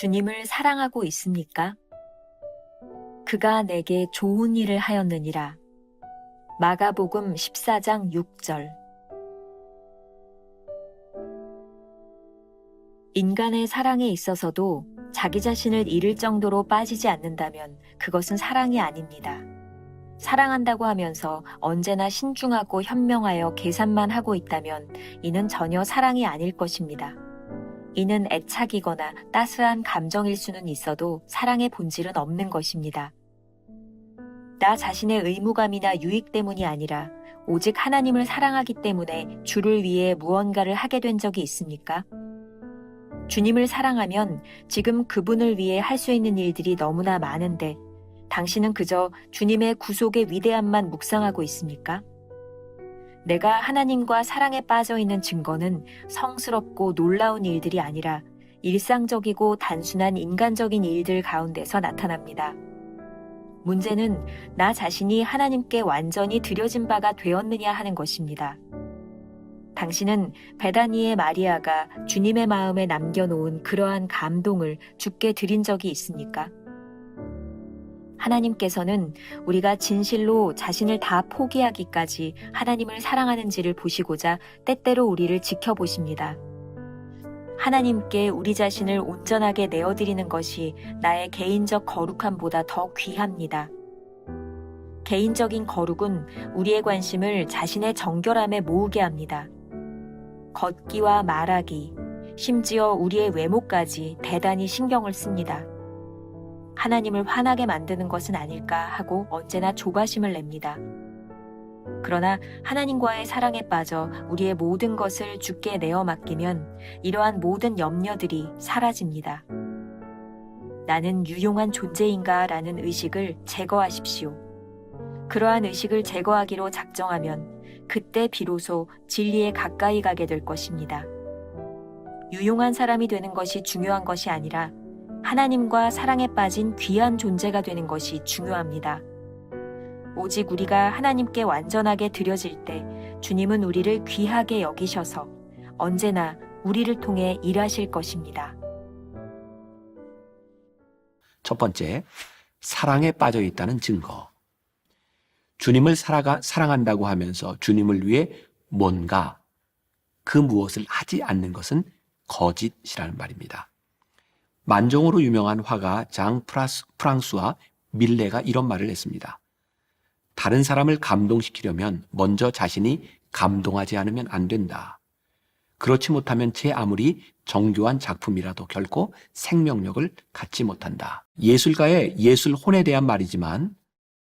주님을 사랑하고 있습니까? 그가 내게 좋은 일을 하였느니라. 마가복음 14장 6절. 인간의 사랑에 있어서도 자기 자신을 잃을 정도로 빠지지 않는다면 그것은 사랑이 아닙니다. 사랑한다고 하면서 언제나 신중하고 현명하여 계산만 하고 있다면 이는 전혀 사랑이 아닐 것입니다. 이는 애착이거나 따스한 감정일 수는 있어도 사랑의 본질은 없는 것입니다. 나 자신의 의무감이나 유익 때문이 아니라 오직 하나님을 사랑하기 때문에 주를 위해 무언가를 하게 된 적이 있습니까? 주님을 사랑하면 지금 그분을 위해 할 수 있는 일들이 너무나 많은데 당신은 그저 주님의 구속의 위대함만 묵상하고 있습니까? 내가 하나님과 사랑에 빠져 있는 증거는 성스럽고 놀라운 일들이 아니라 일상적이고 단순한 인간적인 일들 가운데서 나타납니다. 문제는 나 자신이 하나님께 완전히 드려진 바가 되었느냐 하는 것입니다. 당신은 베다니의 마리아가 주님의 마음에 남겨놓은 그러한 감동을 주께 드린 적이 있습니까? 하나님께서는 우리가 진실로 자신을 다 포기하기까지 하나님을 사랑하는지를 보시고자 때때로 우리를 지켜보십니다. 하나님께 우리 자신을 온전하게 내어드리는 것이 나의 개인적 거룩함보다 더 귀합니다. 개인적인 거룩은 우리의 관심을 자신의 정결함에 모으게 합니다. 걷기와 말하기, 심지어 우리의 외모까지 대단히 신경을 씁니다. 하나님을 화나게 만드는 것은 아닐까 하고 언제나 조바심을 냅니다. 그러나 하나님과의 사랑에 빠져 우리의 모든 것을 주께 내어 맡기면 이러한 모든 염려들이 사라집니다. 나는 유용한 존재인가 라는 의식을 제거하십시오. 그러한 의식을 제거하기로 작정하면 그때 비로소 진리에 가까이 가게 될 것입니다. 유용한 사람이 되는 것이 중요한 것이 아니라 하나님과 사랑에 빠진 귀한 존재가 되는 것이 중요합니다. 오직 우리가 하나님께 완전하게 드려질 때 주님은 우리를 귀하게 여기셔서 언제나 우리를 통해 일하실 것입니다. 첫 번째, 사랑에 빠져 있다는 증거. 주님을 살아가, 사랑한다고 하면서 주님을 위해 뭔가 그 무엇을 하지 않는 것은 거짓이라는 말입니다. 만종으로 유명한 화가 장 프라스, 프랑스와 밀레가 이런 말을 했습니다. 다른 사람을 감동시키려면 먼저 자신이 감동하지 않으면 안 된다. 그렇지 못하면 제 아무리 정교한 작품이라도 결코 생명력을 갖지 못한다. 예술가의 예술혼에 대한 말이지만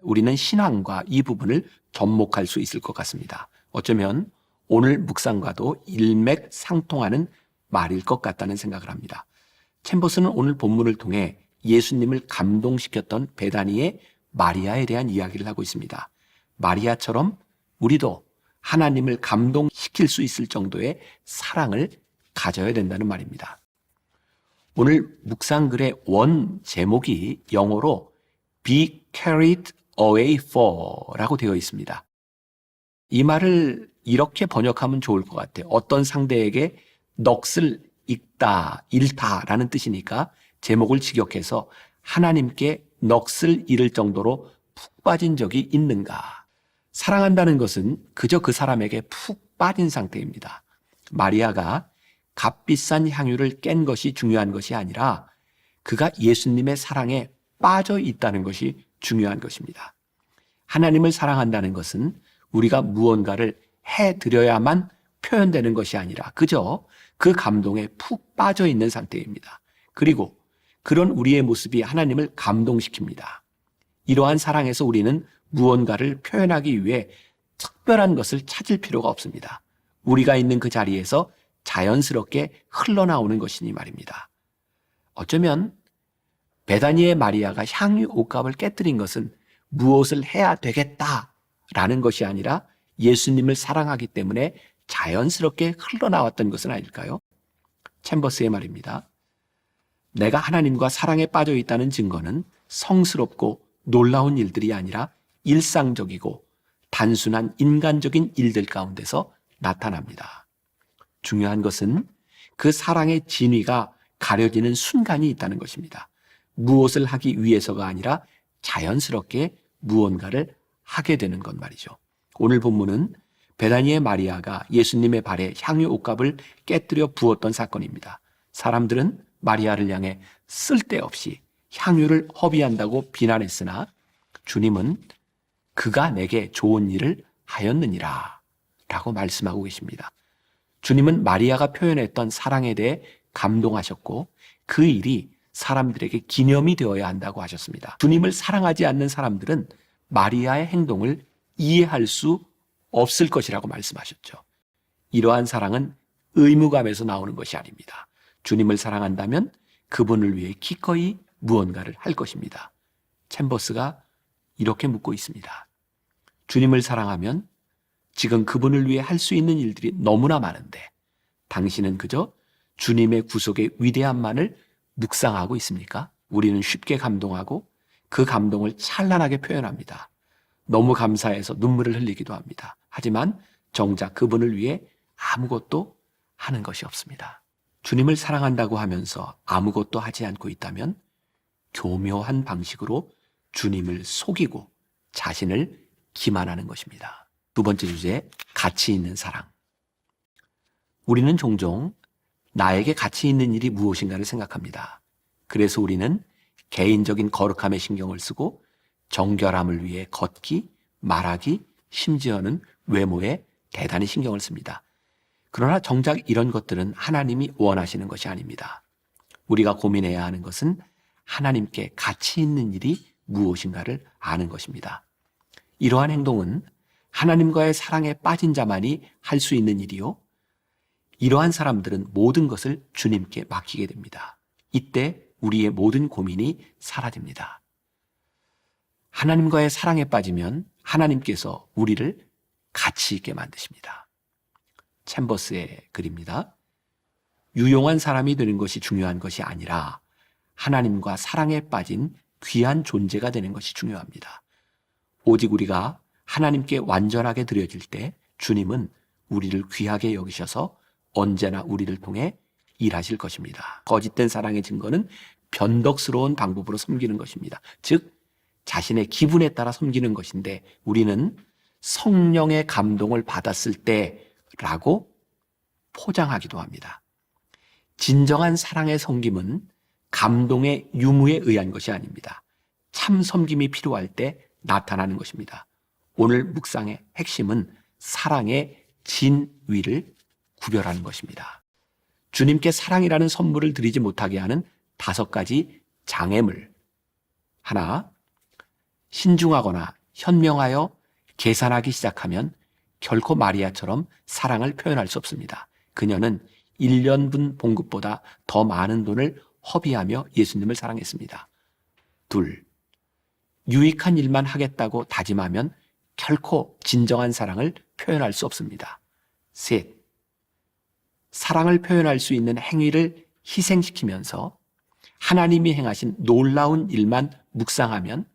우리는 신앙과 이 부분을 접목할 수 있을 것 같습니다. 어쩌면 오늘 묵상과도 일맥상통하는 말일 것 같다는 생각을 합니다. 챔버스는 오늘 본문을 통해 예수님을 감동시켰던 베다니의 마리아에 대한 이야기를 하고 있습니다. 마리아처럼 우리도 하나님을 감동시킬 수 있을 정도의 사랑을 가져야 된다는 말입니다. 오늘 묵상글의 원 제목이 영어로 be carried away for 라고 되어 있습니다. 이 말을 이렇게 번역하면 좋을 것 같아요. 어떤 상대에게 넋을 읽다, 잃다라는 뜻이니까 제목을 직역해서 하나님께 넋을 잃을 정도로 푹 빠진 적이 있는가? 사랑한다는 것은 그저 그 사람에게 푹 빠진 상태입니다. 마리아가 값비싼 향유를 깬 것이 중요한 것이 아니라 그가 예수님의 사랑에 빠져 있다는 것이 중요한 것입니다. 하나님을 사랑한다는 것은 우리가 무언가를 해 드려야만 표현되는 것이 아니라 그저 그 감동에 푹 빠져 있는 상태입니다. 그리고 그런 우리의 모습이 하나님을 감동시킵니다. 이러한 사랑에서 우리는 무언가를 표현하기 위해 특별한 것을 찾을 필요가 없습니다. 우리가 있는 그 자리에서 자연스럽게 흘러나오는 것이니 말입니다. 어쩌면 베다니의 마리아가 향유 옷값을 깨뜨린 것은 무엇을 해야 되겠다라는 것이 아니라 예수님을 사랑하기 때문에 자연스럽게 흘러나왔던 것은 아닐까요? 챔버스의 말입니다. 내가 하나님과 사랑에 빠져 있다는 증거는 성스럽고 놀라운 일들이 아니라 일상적이고 단순한 인간적인 일들 가운데서 나타납니다. 중요한 것은 그 사랑의 진위가 가려지는 순간이 있다는 것입니다. 무엇을 하기 위해서가 아니라 자연스럽게 무언가를 하게 되는 것 말이죠. 오늘 본문은 베다니의 마리아가 예수님의 발에 향유 옷값을 깨뜨려 부었던 사건입니다. 사람들은 마리아를 향해 쓸데없이 향유를 허비한다고 비난했으나 주님은 그가 내게 좋은 일을 하였느니라 라고 말씀하고 계십니다. 주님은 마리아가 표현했던 사랑에 대해 감동하셨고 그 일이 사람들에게 기념이 되어야 한다고 하셨습니다. 주님을 사랑하지 않는 사람들은 마리아의 행동을 이해할 수 없을 것이라고 말씀하셨죠. 이러한 사랑은 의무감에서 나오는 것이 아닙니다. 주님을 사랑한다면 그분을 위해 기꺼이 무언가를 할 것입니다. 챔버스가 이렇게 묻고 있습니다. 주님을 사랑하면 지금 그분을 위해 할 수 있는 일들이 너무나 많은데 당신은 그저 주님의 구속의 위대함만을 묵상하고 있습니까? 우리는 쉽게 감동하고 그 감동을 찬란하게 표현합니다. 너무 감사해서 눈물을 흘리기도 합니다. 하지만 정작 그분을 위해 아무것도 하는 것이 없습니다. 주님을 사랑한다고 하면서 아무것도 하지 않고 있다면 교묘한 방식으로 주님을 속이고 자신을 기만하는 것입니다. 두 번째 주제, 가치 있는 사랑. 우리는 종종 나에게 가치 있는 일이 무엇인가를 생각합니다. 그래서 우리는 개인적인 거룩함에 신경을 쓰고 정결함을 위해 걷기, 말하기, 심지어는 외모에 대단히 신경을 씁니다. 그러나 정작 이런 것들은 하나님이 원하시는 것이 아닙니다. 우리가 고민해야 하는 것은 하나님께 가치 있는 일이 무엇인가를 아는 것입니다. 이러한 행동은 하나님과의 사랑에 빠진 자만이 할 수 있는 일이요. 이러한 사람들은 모든 것을 주님께 맡기게 됩니다. 이때 우리의 모든 고민이 사라집니다. 하나님과의 사랑에 빠지면 하나님께서 우리를 가치 있게 만드십니다. 챔버스의 글입니다. 유용한 사람이 되는 것이 중요한 것이 아니라 하나님과 사랑에 빠진 귀한 존재가 되는 것이 중요합니다. 오직 우리가 하나님께 완전하게 드려질 때 주님은 우리를 귀하게 여기셔서 언제나 우리를 통해 일하실 것입니다. 거짓된 사랑의 증거는 변덕스러운 방법으로 섬기는 것입니다. 즉, 자신의 기분에 따라 섬기는 것인데 우리는 성령의 감동을 받았을 때라고 포장하기도 합니다. 진정한 사랑의 섬김은 감동의 유무에 의한 것이 아닙니다. 참 섬김이 필요할 때 나타나는 것입니다. 오늘 묵상의 핵심은 사랑의 진위를 구별하는 것입니다. 주님께 사랑이라는 선물을 드리지 못하게 하는 다섯 가지 장애물. 하나, 신중하거나 현명하여 계산하기 시작하면 결코 마리아처럼 사랑을 표현할 수 없습니다. 그녀는 1년분 봉급보다 더 많은 돈을 허비하며 예수님을 사랑했습니다. 둘, 유익한 일만 하겠다고 다짐하면 결코 진정한 사랑을 표현할 수 없습니다. 셋, 사랑을 표현할 수 있는 행위를 희생시키면서 하나님이 행하신 놀라운 일만 묵상하면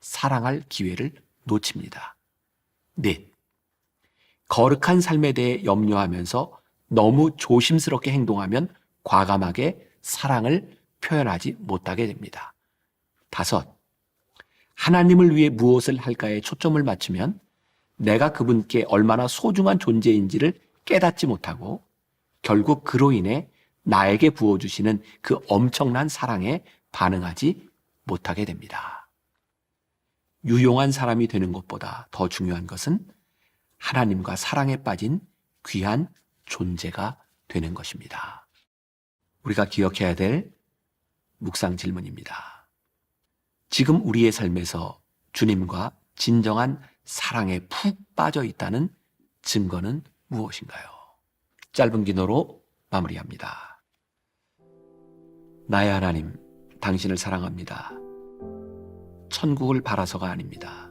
사랑할 기회를 놓칩니다. 넷, 거룩한 삶에 대해 염려하면서 너무 조심스럽게 행동하면 과감하게 사랑을 표현하지 못하게 됩니다. 다섯, 하나님을 위해 무엇을 할까에 초점을 맞추면 내가 그분께 얼마나 소중한 존재인지를 깨닫지 못하고 결국 그로 인해 나에게 부어주시는 그 엄청난 사랑에 반응하지 못하게 됩니다. 유용한 사람이 되는 것보다 더 중요한 것은 하나님과 사랑에 빠진 귀한 존재가 되는 것입니다. 우리가 기억해야 될 묵상 질문입니다. 지금 우리의 삶에서 주님과 진정한 사랑에 푹 빠져 있다는 증거는 무엇인가요? 짧은 기도로 마무리합니다. 나의 하나님, 당신을 사랑합니다. 천국을 바라서가 아닙니다.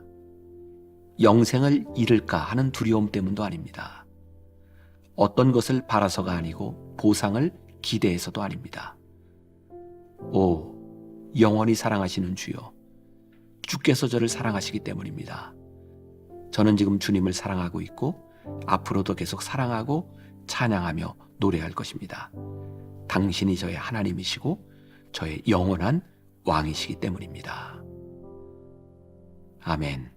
영생을 잃을까 하는 두려움 때문도 아닙니다. 어떤 것을 바라서가 아니고 보상을 기대해서도 아닙니다. 오, 영원히 사랑하시는 주여, 주께서 저를 사랑하시기 때문입니다. 저는 지금 주님을 사랑하고 있고, 앞으로도 계속 사랑하고 찬양하며 노래할 것입니다. 당신이 저의 하나님이시고 저의 영원한 왕이시기 때문입니다. 아멘.